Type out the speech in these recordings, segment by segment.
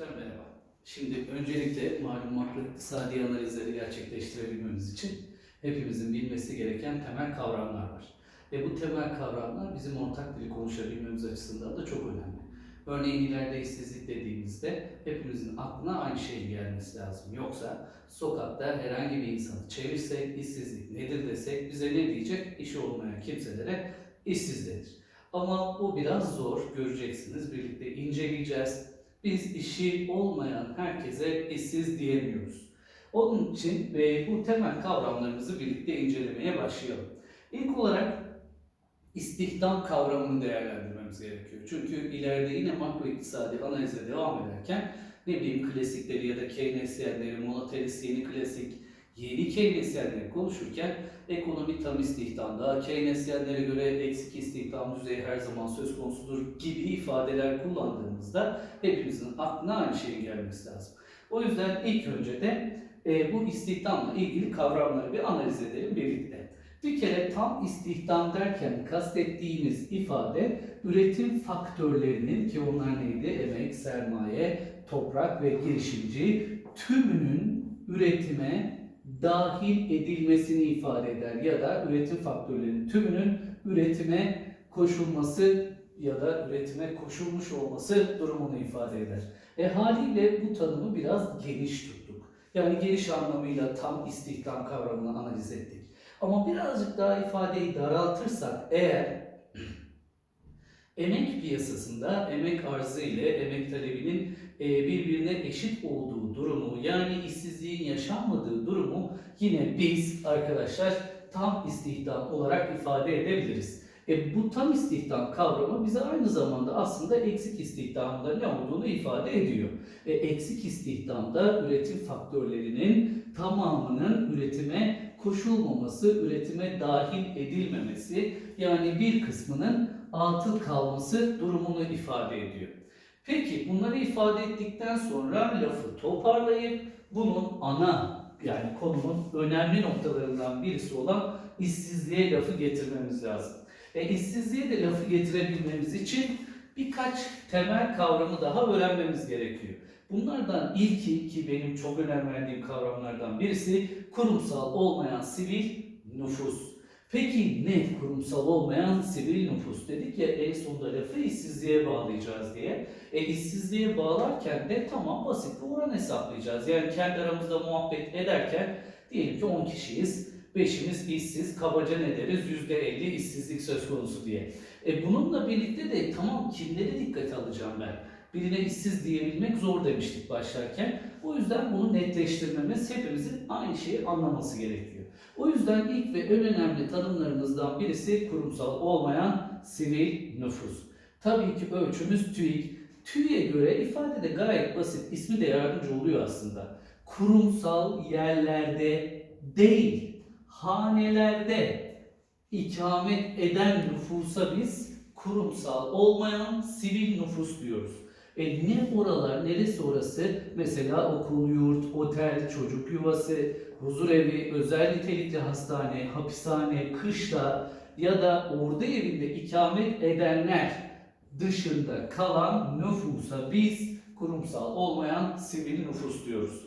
Arkadaşlar merhaba. Şimdi öncelikle malum makro iktisadi analizleri gerçekleştirebilmemiz için hepimizin bilmesi gereken temel kavramlar var. Ve bu temel kavramlar bizim ortak dili konuşabilmemiz açısından da çok önemli. Örneğin ileride işsizlik dediğimizde hepimizin aklına aynı şey gelmesi lazım. Yoksa sokakta herhangi bir insanı çevirsek işsizlik nedir desek bize ne diyecek? İşi olmayan kimselere işsiz denir. Ama bu biraz zor göreceksiniz. Birlikte inceleyeceğiz biz işi olmayan herkese işsiz diyemiyoruz. Onun için ve bu temel kavramlarımızı birlikte incelemeye başlayalım. İlk olarak istihdam kavramını değerlendirmemiz gerekiyor. Çünkü ileride yine makro iktisadi analize devam ederken ne bileyim klasikleri ya da Keynesyenleri, monoteist yeni klasik, yeni Keynesyenleri konuşurken ekonomi tam istihdamda, Keynesyenlere göre eksik istihdam düzeyi her zaman söz konusudur gibi ifadeler kullandığımızda hepimizin aklına aynı şeyin gelmesi lazım. O yüzden ilk önce de e, bu istihdamla ilgili kavramları bir analiz edelim birlikte. Bir kere tam istihdam derken kastettiğimiz ifade üretim faktörlerinin ki onlar neydi? Emek, sermaye, toprak ve girişimci tümünün üretime dahil edilmesini ifade eder ya da üretim faktörlerinin tümünün üretime koşulması ya da üretime koşulmuş olması durumunu ifade eder. E haliyle bu tanımı biraz geniş tuttuk. Yani geniş anlamıyla tam istihdam kavramını analiz ettik. Ama birazcık daha ifadeyi daraltırsak eğer emek piyasasında emek arzı ile emek talebinin birbirine eşit olduğu durumu yani işsizliğin yaşanmadığı durumu yine biz arkadaşlar tam istihdam olarak ifade edebiliriz. E, bu tam istihdam kavramı bize aynı zamanda aslında eksik istihdamda ne olduğunu ifade ediyor. E, eksik istihdamda üretim faktörlerinin tamamının üretime koşulmaması, üretime dahil edilmemesi yani bir kısmının atıl kalması durumunu ifade ediyor. Peki bunları ifade ettikten sonra lafı toparlayıp bunun ana yani konunun önemli noktalarından birisi olan işsizliğe lafı getirmemiz lazım. E, işsizliğe de lafı getirebilmemiz için birkaç temel kavramı daha öğrenmemiz gerekiyor. Bunlardan ilki ki benim çok önem verdiğim kavramlardan birisi kurumsal olmayan sivil nüfus. Peki ne kurumsal olmayan sivil nüfus dedik ya en sonunda lafı işsizliğe bağlayacağız diye. E işsizliğe bağlarken de tamam basit bir oran hesaplayacağız. Yani kendi aramızda muhabbet ederken diyelim ki 10 kişiyiz. Beşimiz işsiz, kabaca ne deriz? %50 işsizlik söz konusu diye. E bununla birlikte de tamam kimleri dikkate alacağım ben? Birine işsiz diyebilmek zor demiştik başlarken. O yüzden bunu netleştirmemiz hepimizin aynı şeyi anlaması gerekiyor. O yüzden ilk ve en önemli tanımlarımızdan birisi kurumsal olmayan sivil nüfus. Tabii ki ölçümüz TÜİK. TÜİK'e göre ifade de gayet basit. İsmi de yardımcı oluyor aslında. Kurumsal yerlerde değil, hanelerde ikamet eden nüfusa biz kurumsal olmayan sivil nüfus diyoruz. E ne oralar, neresi orası? Mesela okul, yurt, otel, çocuk yuvası, huzur evi, özel nitelikli hastane, hapishane, kışla ya da ordu evinde ikamet edenler dışında kalan nüfusa biz kurumsal olmayan sivil nüfus diyoruz.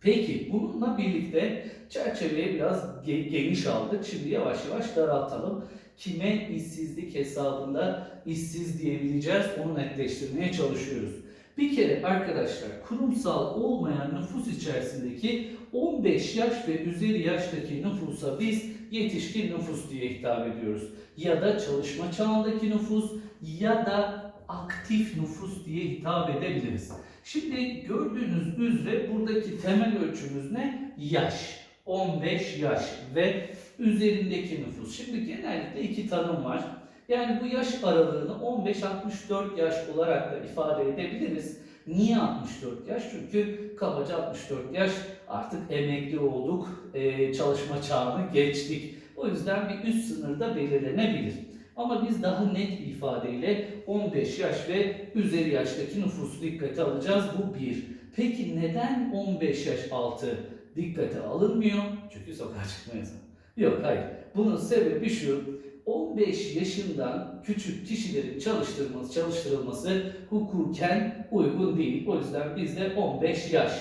Peki bununla birlikte çerçeveyi biraz ge- geniş aldık. Şimdi yavaş yavaş daraltalım. Kime işsizlik hesabında işsiz diyebileceğiz onu netleştirmeye çalışıyoruz. Bir kere arkadaşlar kurumsal olmayan nüfus içerisindeki 15 yaş ve üzeri yaştaki nüfusa biz yetişkin nüfus diye hitap ediyoruz. Ya da çalışma çağındaki nüfus ya da aktif nüfus diye hitap edebiliriz. Şimdi gördüğünüz üzere buradaki temel ölçümüz ne? Yaş. 15 yaş ve üzerindeki nüfus. Şimdi genellikle iki tanım var. Yani bu yaş aralığını 15-64 yaş olarak da ifade edebiliriz. Niye 64 yaş? Çünkü kabaca 64 yaş artık emekli olduk, eee, çalışma çağını geçtik. O yüzden bir üst sınırda belirlenebilir. Ama biz daha net bir ifadeyle 15 yaş ve üzeri yaştaki nüfusu dikkate alacağız. Bu bir. Peki neden 15 yaş altı dikkate alınmıyor? Çünkü sokağa çıkma yasağı. Yok hayır. Bunun sebebi şu. 15 yaşından küçük kişilerin çalıştırılması, çalıştırılması hukuken uygun değil. O yüzden biz de 15 yaş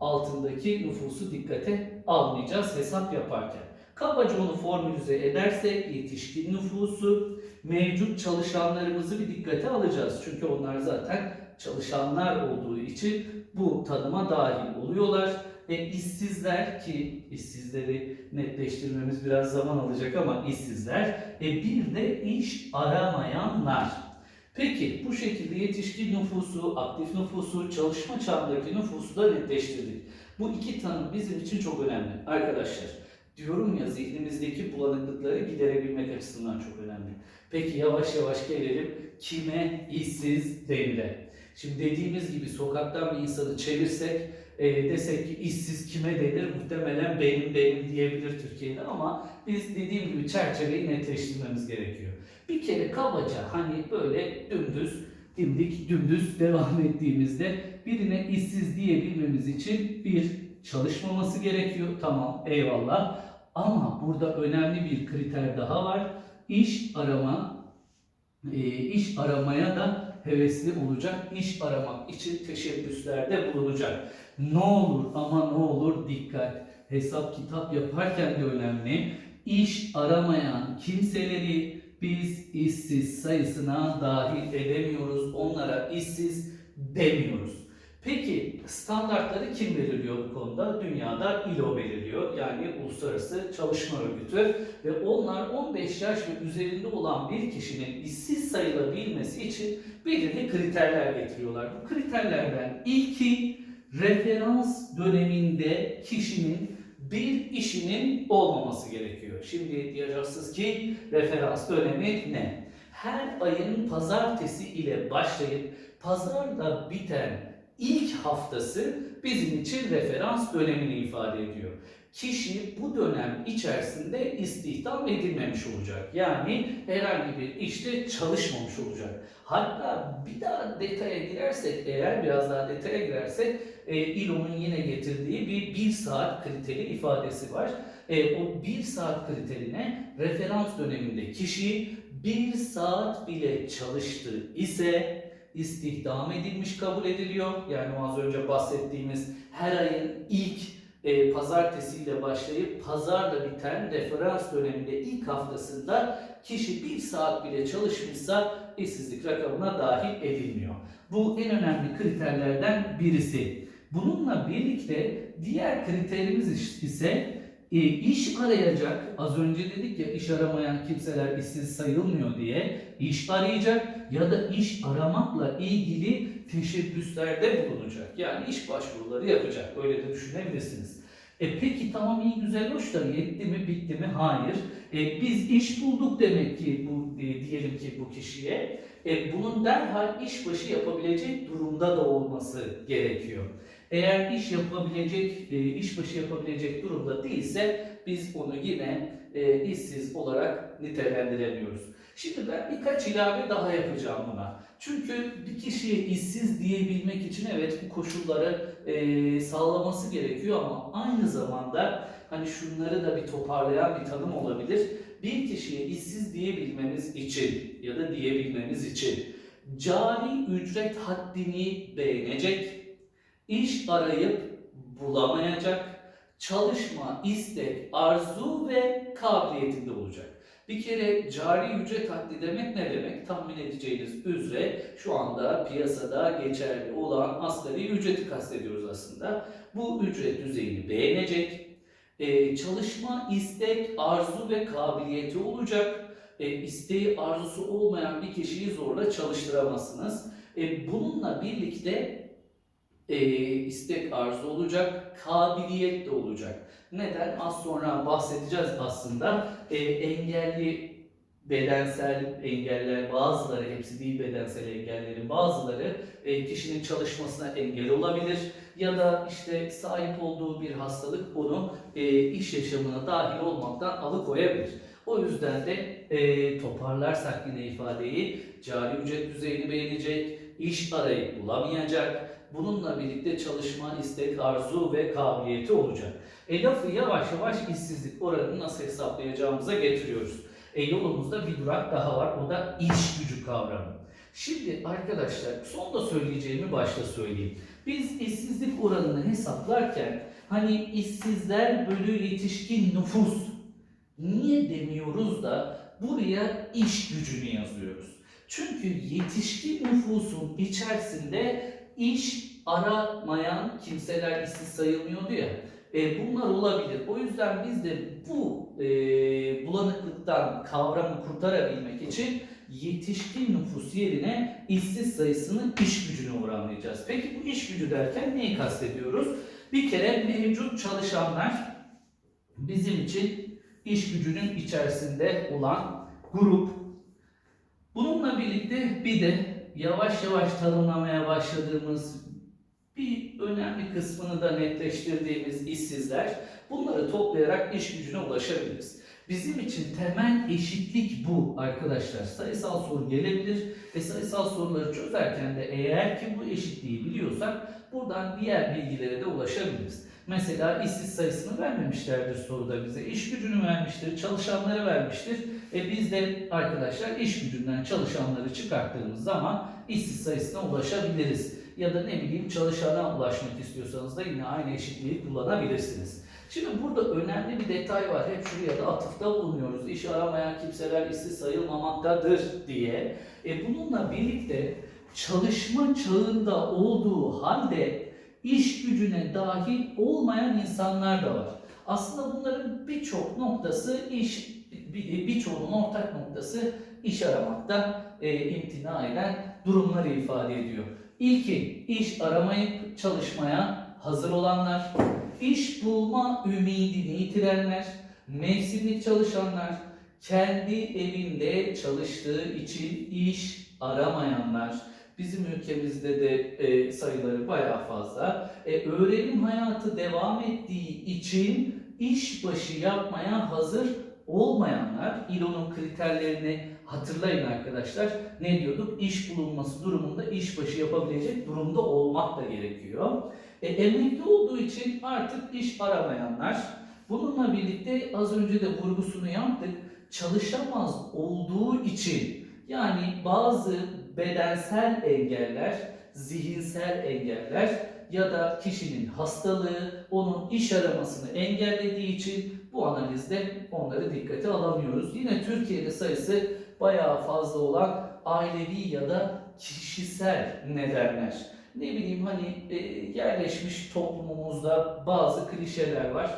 altındaki nüfusu dikkate almayacağız hesap yaparken. Kabaca onu formülize edersek yetişkin nüfusu, mevcut çalışanlarımızı bir dikkate alacağız. Çünkü onlar zaten çalışanlar olduğu için bu tanıma dahil oluyorlar. Ve işsizler ki işsizleri netleştirmemiz biraz zaman alacak ama işsizler e bir de iş aramayanlar. Peki bu şekilde yetişkin nüfusu, aktif nüfusu, çalışma çağındaki nüfusu da netleştirdik. Bu iki tanım bizim için çok önemli arkadaşlar. Diyorum ya zihnimizdeki bulanıklıkları giderebilmek açısından çok önemli. Peki yavaş yavaş gelelim kime işsiz denile. Şimdi dediğimiz gibi sokaktan bir insanı çevirsek e, desek ki işsiz kime denir muhtemelen benim benim diyebilir Türkiye'de ama biz dediğim gibi çerçeveyi netleştirmemiz gerekiyor. Bir kere kabaca hani böyle dümdüz dimdik dümdüz devam ettiğimizde birine işsiz diyebilmemiz için bir çalışmaması gerekiyor. Tamam eyvallah ama burada önemli bir kriter daha var. İş arama e, iş aramaya da hevesli olacak, iş aramak için teşebbüslerde bulunacak. Ne olur ama ne olur dikkat. Hesap kitap yaparken de önemli. İş aramayan kimseleri biz işsiz sayısına dahil edemiyoruz. Onlara işsiz demiyoruz. Peki standartları kim belirliyor bu konuda? Dünyada ILO belirliyor. Yani Uluslararası Çalışma Örgütü ve onlar 15 yaş ve üzerinde olan bir kişinin işsiz sayılabilmesi için belirli kriterler getiriyorlar. Bu kriterlerden ilki referans döneminde kişinin bir işinin olmaması gerekiyor. Şimdi diyeceksiniz ki referans dönemi ne? Her ayın pazartesi ile başlayıp pazarda biten ilk haftası bizim için referans dönemini ifade ediyor. Kişi bu dönem içerisinde istihdam edilmemiş olacak. Yani herhangi bir işte çalışmamış olacak. Hatta bir daha detaya girersek eğer biraz daha detaya girersek e, İLO'nun yine getirdiği bir bir saat kriteri ifadesi var. E, o bir saat kriterine referans döneminde kişi bir saat bile çalıştı ise istihdam edilmiş kabul ediliyor. Yani az önce bahsettiğimiz her ayın ilk e, pazartesiyle başlayıp pazarla biten referans döneminde ilk haftasında kişi bir saat bile çalışmışsa işsizlik rakamına dahil edilmiyor. Bu en önemli kriterlerden birisi. Bununla birlikte diğer kriterimiz ise e, iş arayacak, az önce dedik ya iş aramayan kimseler işsiz sayılmıyor diye, iş arayacak ya da iş aramakla ilgili teşebbüslerde bulunacak. Yani iş başvuruları yapacak. Öyle de düşünebilirsiniz. E peki tamam iyi güzel hoş da yetti mi bitti mi? Hayır. E, biz iş bulduk demek ki bu e, diyelim ki bu kişiye. E, bunun derhal işbaşı yapabilecek durumda da olması gerekiyor. Eğer iş yapabilecek, e, işbaşı yapabilecek durumda değilse biz onu yine e, işsiz olarak nitelendiremiyoruz. Şimdi ben birkaç ilave daha yapacağım buna. Çünkü bir kişiye işsiz diyebilmek için evet bu koşulları e, sağlaması gerekiyor ama aynı zamanda hani şunları da bir toparlayan bir tanım olabilir. Bir kişiye işsiz diyebilmemiz için ya da diyebilmemiz için cari ücret haddini beğenecek, iş arayıp bulamayacak, çalışma, istek, arzu ve kabiliyetinde olacak. Bir kere cari ücret haddi demek ne demek? Tahmin edeceğiniz üzere şu anda piyasada geçerli olan asgari ücreti kastediyoruz aslında. Bu ücret düzeyini beğenecek, e, çalışma, istek, arzu ve kabiliyeti olacak. E, isteği, arzusu olmayan bir kişiyi zorla çalıştıramazsınız. E, bununla birlikte e, istek arzu olacak, kabiliyet de olacak. Neden? Az sonra bahsedeceğiz aslında. E, engelli bedensel engeller bazıları, hepsi değil bedensel engellerin bazıları e, kişinin çalışmasına engel olabilir. Ya da işte sahip olduğu bir hastalık onu e, iş yaşamına dahil olmaktan alıkoyabilir. O yüzden de e, toparlarsak yine ifadeyi cari ücret düzeyini beğenecek, iş arayıp bulamayacak, bununla birlikte çalışma, istek, arzu ve kabiliyeti olacak. E lafı yavaş yavaş işsizlik oranını nasıl hesaplayacağımıza getiriyoruz. E, yolumuzda bir durak daha var. O da iş gücü kavramı. Şimdi arkadaşlar son da söyleyeceğimi başta söyleyeyim. Biz işsizlik oranını hesaplarken hani işsizler bölü yetişkin nüfus niye demiyoruz da buraya iş gücünü yazıyoruz. Çünkü yetişkin nüfusun içerisinde iş aramayan kimseler işsiz sayılmıyordu ya. E, bunlar olabilir. O yüzden biz de bu e, bulanıklıktan kavramı kurtarabilmek için yetişkin nüfus yerine işsiz sayısını iş gücüne oranlayacağız. Peki bu iş gücü derken neyi kastediyoruz? Bir kere mevcut çalışanlar bizim için iş gücünün içerisinde olan grup. Bununla birlikte bir de yavaş yavaş tanımlamaya başladığımız bir önemli kısmını da netleştirdiğimiz işsizler bunları toplayarak iş gücüne ulaşabiliriz. Bizim için temel eşitlik bu arkadaşlar. Sayısal soru gelebilir ve sayısal soruları çözerken de eğer ki bu eşitliği biliyorsak buradan diğer bilgilere de ulaşabiliriz. Mesela işsiz sayısını vermemişlerdir soruda bize. İş gücünü vermiştir, çalışanları vermiştir. E biz de arkadaşlar iş gücünden çalışanları çıkarttığımız zaman işsiz sayısına ulaşabiliriz. Ya da ne bileyim çalışana ulaşmak istiyorsanız da yine aynı eşitliği kullanabilirsiniz. Şimdi burada önemli bir detay var. Hep şuraya da atıfta bulunuyoruz. İş aramayan kimseler işsiz sayılmamaktadır diye. E bununla birlikte çalışma çağında olduğu halde iş gücüne dahil olmayan insanlar da var. Aslında bunların birçok noktası iş, bir- birçoğunun ortak noktası iş aramakta e, imtina eden durumları ifade ediyor. İlki iş aramayıp çalışmaya hazır olanlar, iş bulma ümidini yitirenler, mevsimlik çalışanlar, kendi evinde çalıştığı için iş aramayanlar, bizim ülkemizde de e, sayıları bayağı fazla, e, öğrenim hayatı devam ettiği için iş başı yapmaya hazır olmayanlar, İLO'nun kriterlerini hatırlayın arkadaşlar. Ne diyorduk? İş bulunması durumunda iş başı yapabilecek durumda olmak da gerekiyor. E, emekli olduğu için artık iş aramayanlar, bununla birlikte az önce de vurgusunu yaptık, çalışamaz olduğu için yani bazı bedensel engeller, zihinsel engeller ya da kişinin hastalığı onun iş aramasını engellediği için bu analizde onları dikkate alamıyoruz. Yine Türkiye'de sayısı bayağı fazla olan ailevi ya da kişisel nedenler. Ne bileyim hani e, yerleşmiş toplumumuzda bazı klişeler var,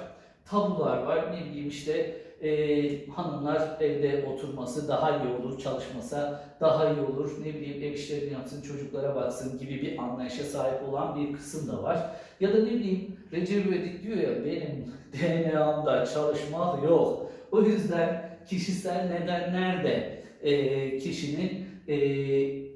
tabular var. Ne bileyim işte e, hanımlar evde oturması daha iyi olur, çalışmasa daha iyi olur. Ne bileyim ev işlerini yapsın, çocuklara baksın gibi bir anlayışa sahip olan bir kısım da var. Ya da ne bileyim Recep İvedik diyor ya benim DNA'mda çalışmak yok. O yüzden kişisel nedenler de e, kişinin e,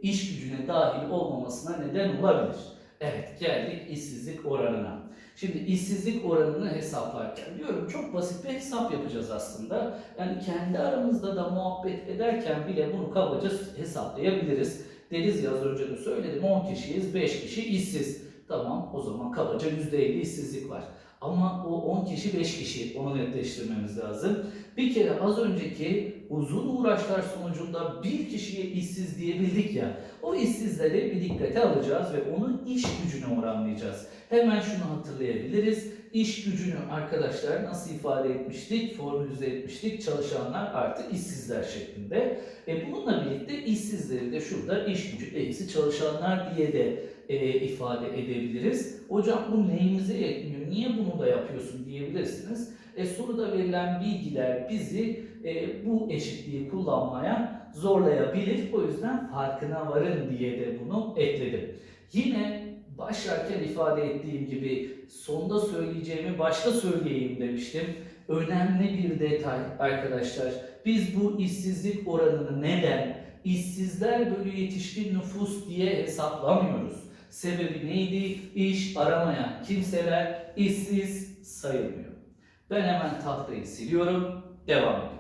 iş gücüne dahil olmamasına neden olabilir. Evet geldik işsizlik oranına. Şimdi işsizlik oranını hesaplarken diyorum çok basit bir hesap yapacağız aslında. Yani kendi aramızda da muhabbet ederken bile bunu kabaca hesaplayabiliriz. Deriz ya az önce de söyledim 10 kişiyiz 5 kişi işsiz. Tamam o zaman kabaca %50 işsizlik var. Ama o 10 kişi 5 kişi onu netleştirmemiz lazım. Bir kere az önceki uzun uğraşlar sonucunda bir kişiye işsiz diyebildik ya. O işsizleri bir dikkate alacağız ve onu iş gücüne oranlayacağız. Hemen şunu hatırlayabiliriz. İş gücünü arkadaşlar nasıl ifade etmiştik, formülize etmiştik. Çalışanlar artı işsizler şeklinde. E bununla birlikte işsizleri de şurada iş gücü eksi çalışanlar diye de e, ifade edebiliriz. Hocam bu neyimize yetmiyor, niye bunu da yapıyorsun diyebilirsiniz. E, soruda verilen bilgiler bizi e, bu eşitliği kullanmaya zorlayabilir. O yüzden farkına varın diye de bunu ekledim. Yine başlarken ifade ettiğim gibi sonda söyleyeceğimi başta söyleyeyim demiştim. Önemli bir detay arkadaşlar. Biz bu işsizlik oranını neden işsizler bölü yetişkin nüfus diye hesaplamıyoruz. Sebebi neydi? İş aramayan kimseler işsiz sayılmıyor. Ben hemen tahtayı siliyorum. Devam ediyoruz.